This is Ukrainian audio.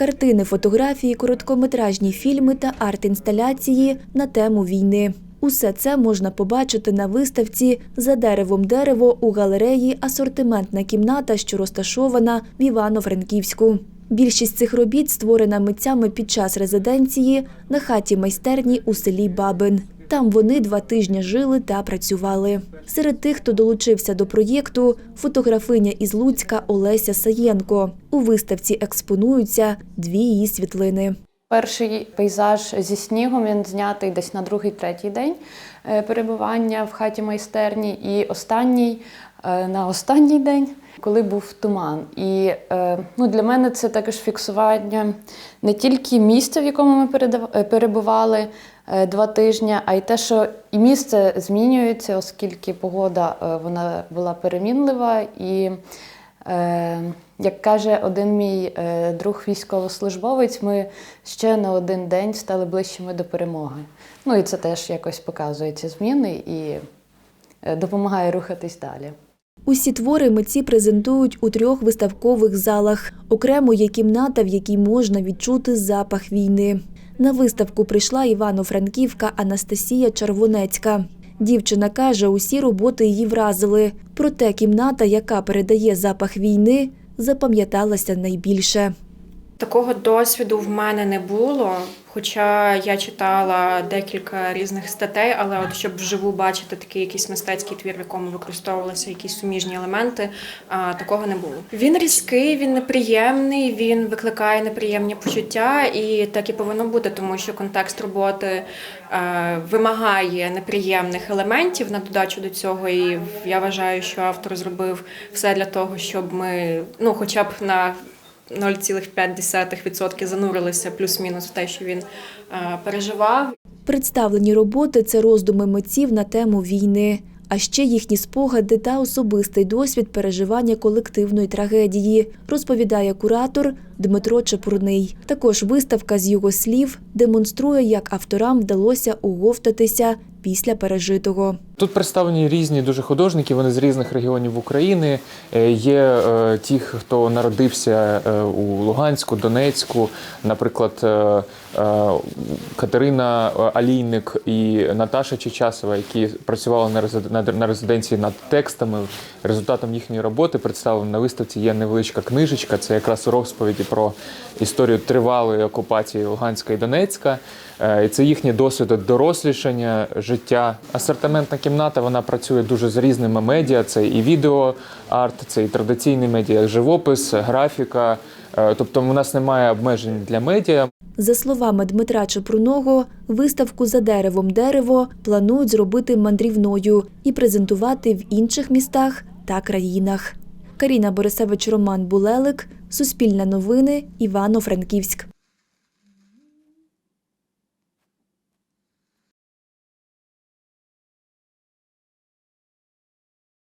Картини, фотографії, короткометражні фільми та арт-інсталяції на тему війни. Усе це можна побачити на виставці за деревом дерево у галереї Асортиментна кімната, що розташована в Івано-Франківську. Більшість цих робіт створена митцями під час резиденції на хаті майстерні у селі Бабин. Там вони два тижні жили та працювали. Серед тих, хто долучився до проєкту, фотографиня із Луцька Олеся Саєнко. У виставці експонуються дві її світлини. Перший пейзаж зі снігом він знятий десь на другий-третій день е, перебування в хаті майстерні, і останній е, на останній день, коли був туман. І е, ну, для мене це також фіксування не тільки місця, в якому ми перебували два тижні, а й те, що і місце змінюється, оскільки погода е, вона була перемінлива і. Е, як каже один мій е, друг військовослужбовець, ми ще на один день стали ближчими до перемоги. Ну і це теж якось показує ці зміни і е, допомагає рухатись далі. Усі твори митці презентують у трьох виставкових залах. Окремо є кімната, в якій можна відчути запах війни. На виставку прийшла Івано-Франківка Анастасія Червонецька. Дівчина каже, усі роботи її вразили. Проте кімната, яка передає запах війни, запам'яталася найбільше. Такого досвіду в мене не було. Хоча я читала декілька різних статей, але от щоб вживу бачити такий якийсь мистецький твір, в якому використовувалися якісь суміжні елементи, такого не було. Він різкий, він неприємний, він викликає неприємні почуття, і так і повинно бути, тому що контекст роботи е, вимагає неприємних елементів на додачу до цього. І я вважаю, що автор зробив все для того, щоб ми, ну, хоча б на 0,5% занурилися плюс-мінус в те, що він е, переживав. Представлені роботи це роздуми митців на тему війни, а ще їхні спогади та особистий досвід переживання колективної трагедії, розповідає куратор Дмитро Чепурний. Також виставка з його слів демонструє, як авторам вдалося оговтатися після пережитого. Тут представлені різні дуже художники, вони з різних регіонів України. Е, Є е, ті, хто народився е, у Луганську, Донецьку, наприклад, е, е, Катерина Алійник і Наташа Чечасова, які працювали на резиденції над текстами. Результатом їхньої роботи представлена на виставці є невеличка книжечка. Це якраз розповіді про історію тривалої окупації Луганська і Донецька. Е, І це їхній досвід дорослішання, життя. Асортиментна кімната вона працює дуже з різними медіа. Це і відео арт, це і традиційні медіа, живопис, графіка. Е, Тобто у нас немає обмежень для медіа. За словами Дмитра Чепурного, виставку за деревом дерево планують зробити мандрівною і презентувати в інших містах та країнах. Каріна Борисевич, Роман Булелик, Суспільне новини, Івано-Франківськ.